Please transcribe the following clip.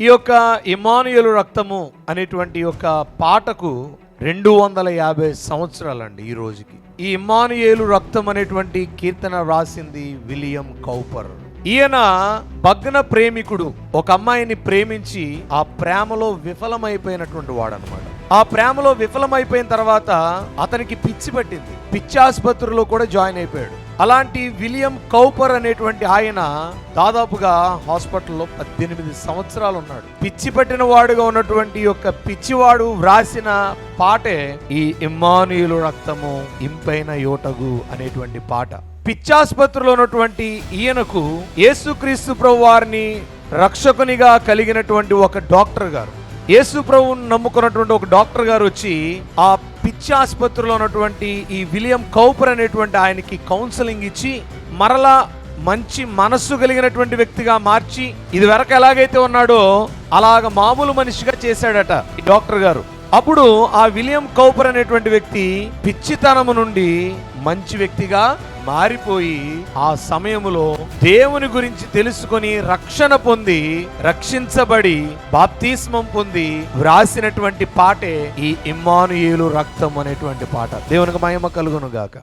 ఈ యొక్క ఇమానుయలు రక్తము అనేటువంటి యొక్క పాటకు రెండు వందల యాభై సంవత్సరాలండి ఈ రోజుకి. ఈ ఇమానుయేలు రక్తం అనేటువంటి కీర్తన రాసింది విలియం కౌపర్. ఈయన భగ్న ప్రేమికుడు ఒక అమ్మాయిని ప్రేమించి ఆ ప్రేమలో విఫలమైపోయినటువంటి వాడనమాట ఆ ప్రేమలో విఫలమైపోయిన తర్వాత అతనికి పిచ్చి పట్టింది. పిచ్చి ఆసుపత్రిలో కూడా జాయిన్ అయిపోయాడు. అలాంటి విలియం కౌపర్ అనేటువంటి ఆయన దాదాపుగా హాస్పిటల్లో పద్దెనిమిది సంవత్సరాలు ఉన్నాడు పిచ్చి పట్టిన వాడుగా ఉన్నటువంటి యొక్క పిచ్చివాడు వ్రాసిన పాటే ఈ ఇమ్మానుయులు రక్తము ఇంపైన యోటగు అనేటువంటి పాట. పిచ్చాసుపత్రిలో ఉన్నటువంటి ఈయనకు యేసుక్రీస్తు ప్రభు వారిని రక్షకునిగా కలిగినటువంటి ఒక డాక్టర్ గారు. యేసు ప్రభువుని నమ్ముకున్నటువంటి ఒక డాక్టర్ గారు వచ్చి ఆ పిచ్చి ఆసుపత్రిలో ఉన్నటువంటి ఈ విలియం కౌపర్ అనేటువంటి ఆయనకి కౌన్సిలింగ్ ఇచ్చి మరలా మంచి మనస్సు కలిగినటువంటి వ్యక్తిగా మార్చి ఇది వరకు ఎలాగైతే ఉన్నాడో అలాగ మామూలు మనిషిగా చేశాడట ఈ డాక్టర్ గారు. అప్పుడు ఆ విలియం కౌపర్ అనేటువంటి వ్యక్తి పిచ్చితనము నుండి మంచి వ్యక్తిగా మారిపోయి ఆ సమయంలో దేవుని గురించి తెలుసుకొని రక్షణ పొంది రక్షించబడి బాప్తిస్మం పొంది వ్రాసినటువంటి పాటే ఈ ఇమ్మానుయేలు రక్తం అనేటువంటి పాట. దేవునికి మహిమ కలుగును గాక